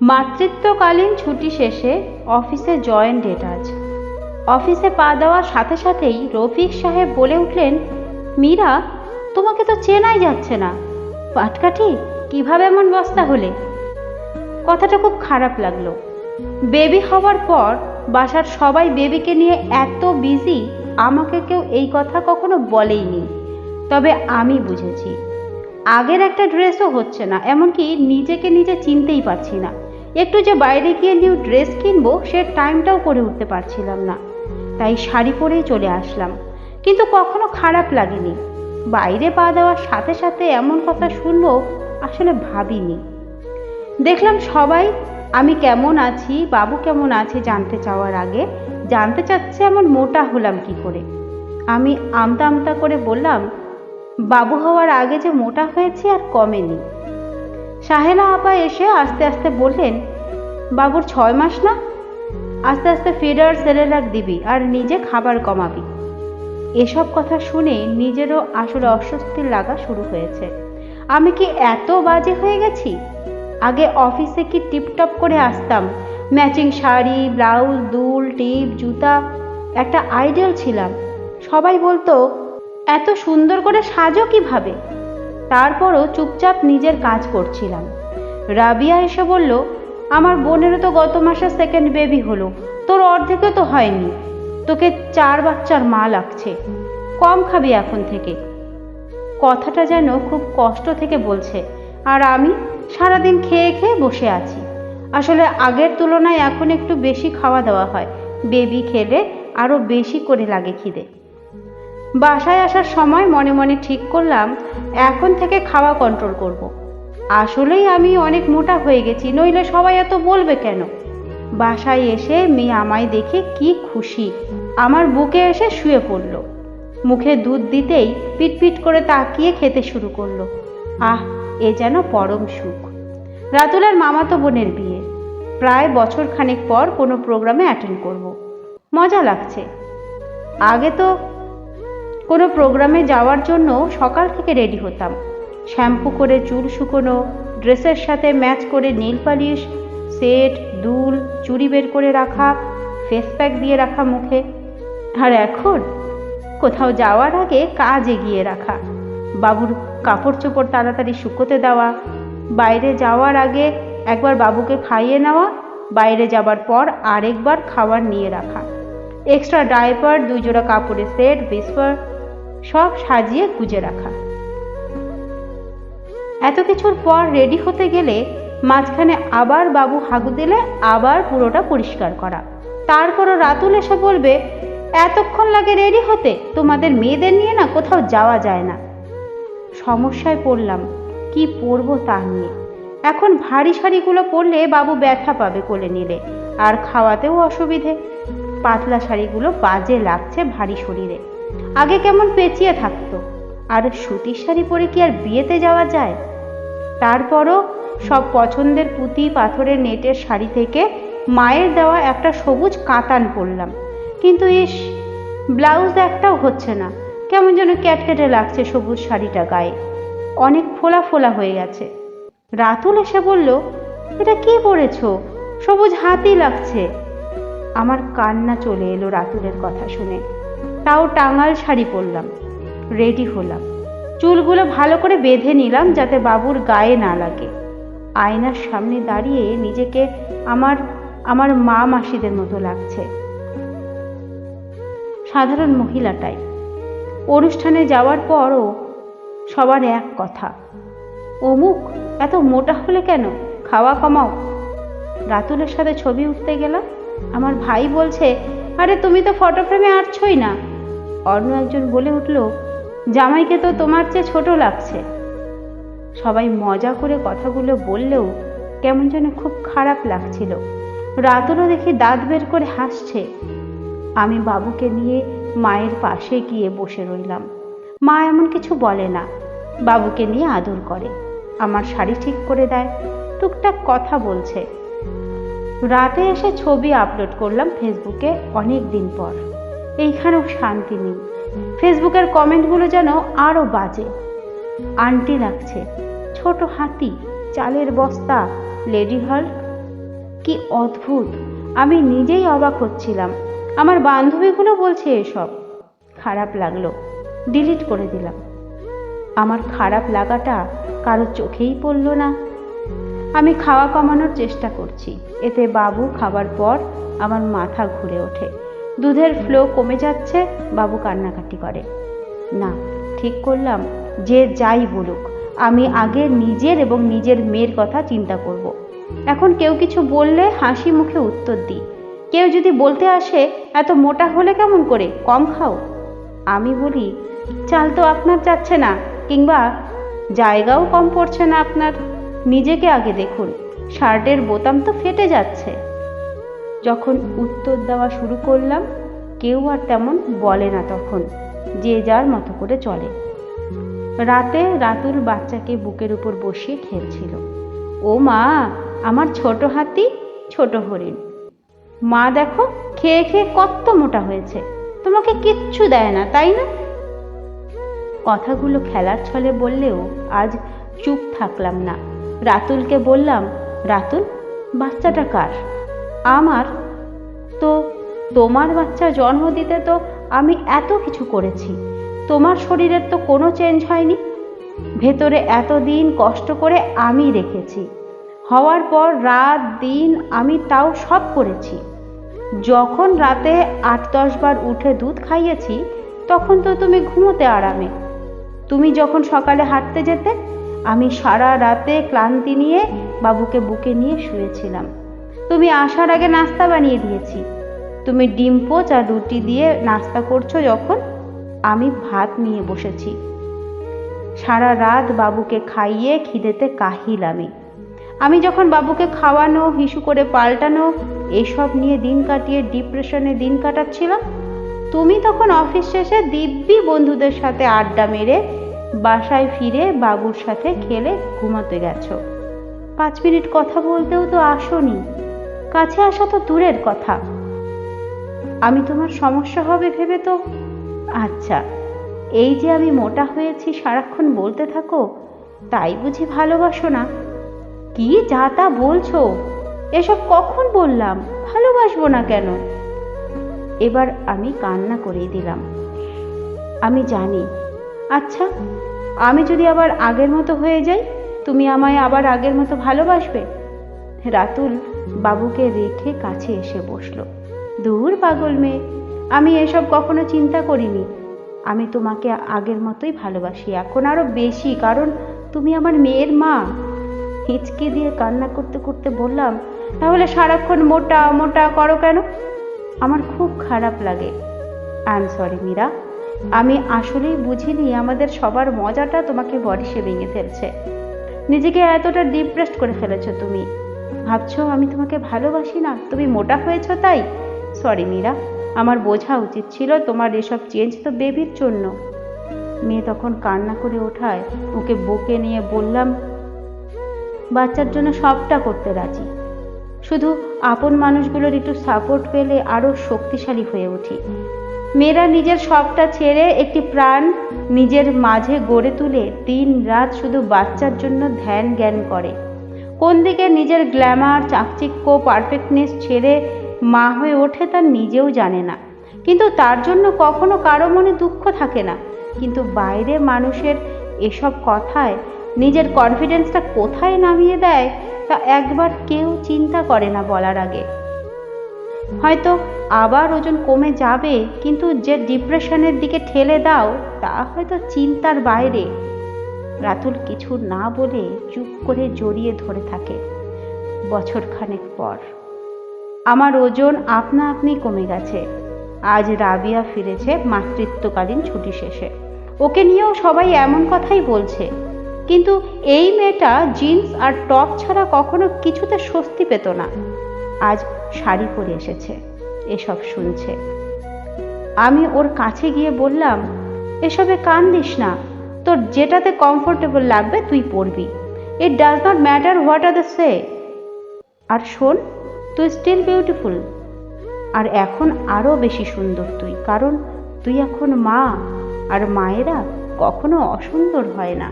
মাতৃত্বকালীন ছুটি শেষে অফিসে জয়েন ডেট আজ। অফিসে পা দেওয়ার সাথে সাথেই রফিক সাহেব বলে উঠলেন, মীরা, তোমাকে তো চেনাই যাচ্ছে না। পাটকাঠি, কীভাবে এমন বস্তা হলে? কথাটা খুব খারাপ লাগল। বেবি হওয়ার পর বাসার সবাই বেবিকে নিয়ে এত বিজি, আমাকে কেউ এই কথা কখনো বলেইনি। তবে আমি বুঝেছি, আগের একটা ড্রেসও হচ্ছে না, এমনকি নিজেকে নিজে চিনতেই পারছি না। একটু যে বাইরে গিয়ে নিউ ড্রেস কিনবো, সে টাইমটাও করে উঠতে পারছিলাম না। তাই শাড়ি পরেই চলে আসলাম। কিন্তু কখনো খারাপ লাগেনি। বাইরে পা দেওয়ার সাথে সাথে এমন কথা শুনব আসলে ভাবিনি। দেখলাম সবাই, আমি কেমন আছি? বাবু কেমন আছে জানতে চাওয়ার আগে? জানতে চাচ্ছে এমন মোটা হলাম কি করে? আমি আমতা আমতা করে বললাম, বাবু হওয়ার আগে যে মোটা হয়েছে আর কমেনি। সাহেলা আপা এসে আস্তে আস্তে বললেন, বাবুর ছয় মাস না? আস্তে আস্তে ফিডার সেরেলাক দিবি আর নিজে খাবার কমাবি। এসব কথা শুনে নিজেরও আসলে অস্বস্তি লাগা শুরু হয়েছে। আমি কি এত বাজে হয়ে গেছি? আগে অফিসে কি টিপটপ করে আসতাম? ম্যাচিং শাড়ি, ব্লাউজ, দুল, টিপ, জুতা, একটা আইডিয়াল ছিলাম। সবাই বলতো, এত সুন্দর করে সাজো কীভাবে? তারপরও চুপচাপ নিজের কাজ করছিলাম। রাবিয়া এসে বলল, আমার বোনেরও তো গত মাসে সেকেন্ড বেবি হলো। তোর অর্ধেকও তো হয়নি। তোকে চার বাচ্চার মা লাগছে। কম খাবি এখন থেকে কথাটা যেন খুব কষ্ট থেকে বলছে। আর আমি সারাদিন খেয়ে খেয়ে বসে আছি। আসলে আগের তুলনায় এখন একটু বেশি খাওয়া দাওয়া হয়। বেবি খেলে আরও বেশি করে লাগে খিদে। বাসায় আসার সময় মনে মনে ঠিক করলাম, এখন থেকে খাওয়া কন্ট্রোল করব। আসলেই আমি অনেক মোটা হয়ে গেছি, নইলে সবাই এত বলবে কেন? বাসায় এসে মেয়ে আমায় দেখে কি খুশি। আমার বুকে এসে শুয়ে পড়ল। মুখে দুধ দিতেই পিটপিট করে তাকিয়ে খেতে শুরু করল। আহ, এ যেন পরম সুখ। রাতুলের মামাতো বোনের বিয়ে। প্রায় বছর খানেক পর কোনো প্রোগ্রামে অ্যাটেন্ড করব। মজা লাগছে। আগে তো কোনো প্রোগ্রামে যাওয়ার জন্য সকাল থেকে রেডি হতাম। শ্যাম্পু করে চুল শুকোনো, ড্রেসের সাথে ম্যাচ করে নীল পালিশ, সেট, দুল, চুড়ি বের করে রাখা ফেস প্যাক দিয়ে রাখা মুখে। আর এখন? কোথাও যাওয়ার আগে কাজ এগিয়ে রাখা। বাবুর কাপড় চোপড় তাড়াতাড়ি শুকোতে দেওয়া, বাইরে যাওয়ার আগে একবার বাবুকে খাইয়ে নেওয়া, বাইরে যাবার পর আরেকবার খাবার নিয়ে রাখা। এক্সট্রা ডাইপার দুই জোড়া কাপড়ের সেট বিস্পার সব সাজিয়ে গুজে রাখা। এত কিছুর পর রেডি হতে গেলে মাঝখানে আবার বাবু হাগু দিলে আবার পুরোটা পরিষ্কার করা। তারপরও রাতুল এসে বলবে, এতক্ষণ লাগে রেডি হতে, তোমাদের মেয়েদের নিয়ে না কোথাও যাওয়া যায় না। সমস্যায় পড়লাম, কি পরবো তা নিয়ে। এখন ভারী শাড়িগুলো পরলে বাবু ব্যথা পাবে কোলে নিলে, আর খাওয়াতেও অসুবিধে। পাতলা শাড়িগুলো বাজে লাগছে ভারী শরীরে। আগে কেমন পেঁচিয়ে থাকতো। আর সুতির শাড়ি পরে কি আর বিয়েতে যাওয়া যায়? তারপরও সব পছন্দের পুঁতি পাথরের নেটের শাড়ি থেকে মায়ের দেওয়া একটা সবুজ কাতান পরলাম। কিন্তু ইস, ব্লাউজ একটাও হচ্ছে না। কেমন যেন ক্যাটকেটে লাগছে সবুজ শাড়িটা গায়ে। অনেক ফোলা ফোলা হয়ে গেছে। রাতুল এসে বলল, এটা কি পরেছো? সবুজ হাতি লাগছে। আমার কান্না চলে এলো রাতুলের কথা শুনে। তাও টাঙাল শাড়ি পরলাম। রেডি হলাম। চুলগুলো ভালো করে বেঁধে নিলাম যাতে বাবুর গায়ে না লাগে। আয়নার সামনে দাঁড়িয়ে নিজেকে আমার আমার মা মাসিদের মতো লাগছে। সাধারণ মহিলাটাই। অনুষ্ঠানে যাওয়ার পরও সবার এক কথা। অমুক, এত মোটা হলে কেন? খাওয়া কমাও। রাতুলের সাথে ছবি উঠতে গেলাম। আমার ভাই বলছে, আরে তুমি তো ফটো ফ্রেমে আটছই না। অন্য একজন বলে উঠল, জামাইকে তো তোমার চেয়ে ছোট লাগছে। সবাই মজা করে কথাগুলো বললেও কেমন যেন খুব খারাপ লাগছিল। রাতুলও দেখি দাঁত বের করে হাসছে। আমি বাবুকে নিয়ে মায়ের পাশে গিয়ে বসে রইলাম। মা এমন কিছু বলে না, বাবুকে নিয়ে আদর করে। আমার শাড়ি ঠিক করে দেয়, টুকটাক কথা বলছে। রাতে এসে ছবি আপলোড করলাম ফেসবুকে অনেক দিন পর। এইখানেও শান্তি নেই। ফেসবুকের কমেন্টগুলো যেন আরও বাজে। আন্টি লাগছে ছোট হাতি, চালের বস্তা, লেডি হল কি অদ্ভুত, আমি নিজেই অবাক হচ্ছিলাম। আমার বান্ধবীগুলো বলছে এসব। খারাপ লাগল, ডিলিট করে দিলাম। আমার খারাপ লাগাটা কারও চোখেই পড়ল না। আমি খাওয়া কমানোর চেষ্টা করছি, এতে বাবু খাবার পর আমার মাথা ঘুরে ওঠে। দুধের ফ্লো কমে যাচ্ছে, বাবু কান্নাকাটি করে। না, ঠিক করলাম, যে যাই বলুক, আমি আগে নিজের এবং নিজের মেয়ের কথা চিন্তা করব। এখন কেউ কিছু বললে হাসি মুখে উত্তর দিই। কেউ যদি বলতে আসে, এত মোটা হলে কেমন করে? কম খাও। আমি বলি, চাল তো আপনার যাচ্ছে না, কিংবা জায়গাও কম পড়ছে না আপনার। নিজেকে আগে দেখুন, শার্টের বোতাম তো ফেটে যাচ্ছে। যখন উত্তর দেওয়া শুরু করলাম, কেউ আর তেমন বলে না তখন, যে যার মতো করে চলে। রাতে রাতুল বাচ্চাকে বুকের উপর বসিয়ে খেলছিল। ও মা, আমার ছোট হাতি, ছোট হরিণ। মা দেখো, খেয়ে খেয়ে কত মোটা হয়েছে। তোমাকে কিচ্ছু দেয় না, তাই না? কথাগুলো খেলার ছলে বললেও আজ চুপ থাকলাম না। রাতুলকে বললাম, রাতুল, বাচ্চাটা কার? আমার তো তোমার বাচ্চা জন্ম দিতে তো আমি এত কিছু করেছি। তোমার শরীরের তো কোনো চেঞ্জ হয়নি। ভেতরে এতদিন কষ্ট করে আমি রেখেছি। হওয়ার পর রাত, দিন আমি তাও সব করেছি। যখন রাতে আট, দশ বার উঠে দুধ খাইয়েছি, তখন তো তুমি ঘুমোতে আরামে। তুমি যখন সকালে হাঁটতে যেতে, আমি সারা রাতে ক্লান্তি নিয়ে বাবুকে বুকে নিয়ে শুয়েছিলাম। তুমি আসার আগে নাস্তা বানিয়ে দিয়েছি। তুমি ডিম পোচ আর রুটি দিয়ে নাস্তা করছ যখন আমি ভাত নিয়ে বসেছি। সারা রাত বাবুকে খাইয়ে খিদেতে কাহিল আমি। আমি যখন বাবুকে খাওয়ানো, হিসু করে পাল্টানো, এসব নিয়ে দিন কাটিয়ে ডিপ্রেশনে দিন কাটাচ্ছিলাম, তুমি তখন অফিস শেষে দিব্যি বন্ধুদের সাথে আড্ডা মেরে বাসায় ফিরে বাবুর সাথে খেলে ঘুমাতে গেছো। পাঁচ মিনিট কথা বলতেও তো আসোনি। কাছে আসা তো দূরের কথা। আমি তোমার সমস্যা হবে ভেবে তো। আচ্ছা এই যে আমি মোটা হয়েছি সারাক্ষণ বলতে থাকো, তাই বুঝি ভালোবাসো না। কি যা তা বলছো? এসব কখন বললাম? ভালোবাসবো না কেন? এবার আমি কান্না করেই দিলাম। আমি জানি। আচ্ছা আমি যদি আবার আগের মতো হয়ে যাই, তুমি আমায় আবার আগের মতো ভালোবাসবে? রাতুল বাবুকে রেখে কাছে এসে বসল। দূর পাগল মেয়ে, আমি এসব কখনো চিন্তা করিনি। আমি তোমাকে আগের মতোই ভালোবাসি, এখন আরও বেশি, কারণ তুমি আমার মেয়ের মা। হিচকে দিয়ে কান্না করতে করতে বললাম, তাহলে সারাক্ষণ মোটা মোটা করো কেন? আমার খুব খারাপ লাগে। I sorry Meera. আমি আসলেই বুঝিনি আমাদের সবার মজাটা তোমাকে বডিসে ভেঙে ফেলছে। নিজেকে এতটা ডিপ্রেসড করে ফেলেছো তুমি। ভাবছ আমি তোমাকে ভালোবাসি না? তুমি মোটা হয়েছো তাই? সরি মীরা। আমার বোঝা উচিত ছিল তোমার এসব চেঞ্জ তো বেবির জন্য। মেয়ে তখন কান্না করে ওঠায়। ওকে বুকে নিয়ে বললাম, বাচ্চার জন্য সবটা করতে রাজি। শুধু আপন মানুষগুলোর একটু সাপোর্ট পেলে আরও শক্তিশালী হয়ে উঠি। মেয়েরা নিজের সবটা ছেড়ে একটি প্রাণ নিজের মাঝে গড়ে তুলে দিন রাত শুধু বাচ্চার জন্য ধ্যান জ্ঞান করে। কোন দিকে নিজের গ্ল্যামার চাকচিক্য পারফেক্টনেস ছেড়ে মা হয়ে ওঠে তার নিজেও জানে না। কিন্তু তার জন্য কখনো কারও মনে দুঃখ থাকে না। কিন্তু বাইরে মানুষের এসব কথায় নিজের কনফিডেন্সটা কোথায় নামিয়ে দেয়, তা একবার কেউ চিন্তা করে না বলার আগে। হয়তো আবার ওজন কমে যাবে, কিন্তু যে ডিপ্রেশনের দিকে ঠেলে দাও, তা হয়তো চিন্তার বাইরে। রাতুল কিছু না বলে চুপ করে জড়িয়ে ধরে থাকে। বছরখানেক পর। আমার ওজন আপনা আপনি কমে গেছে। আজ রাবিয়া ফিরেছে মাতৃত্বকালীন ছুটি শেষে। ওকে নিয়েও সবাই এমন কথাই বলছে। কিন্তু এই মেয়েটা জিন্স আর টপ ছাড়া কখনো কিছুতে স্বস্তি পেত না। আজ শাড়ি পরে এসেছে। এসব শুনছে। আমি ওর কাছে গিয়ে বললাম, এসবে কান দিস না। তোর যেটাতে কমফোর্টেবল লাগবে তুই পরবি। It does not matter what are the say আর শোন, তুই স্টিল বিউটিফুল আর এখন আরও বেশি সুন্দর তুই, কারণ তুই এখন মা, আর মায়েরা কখনো অসুন্দর হয় না।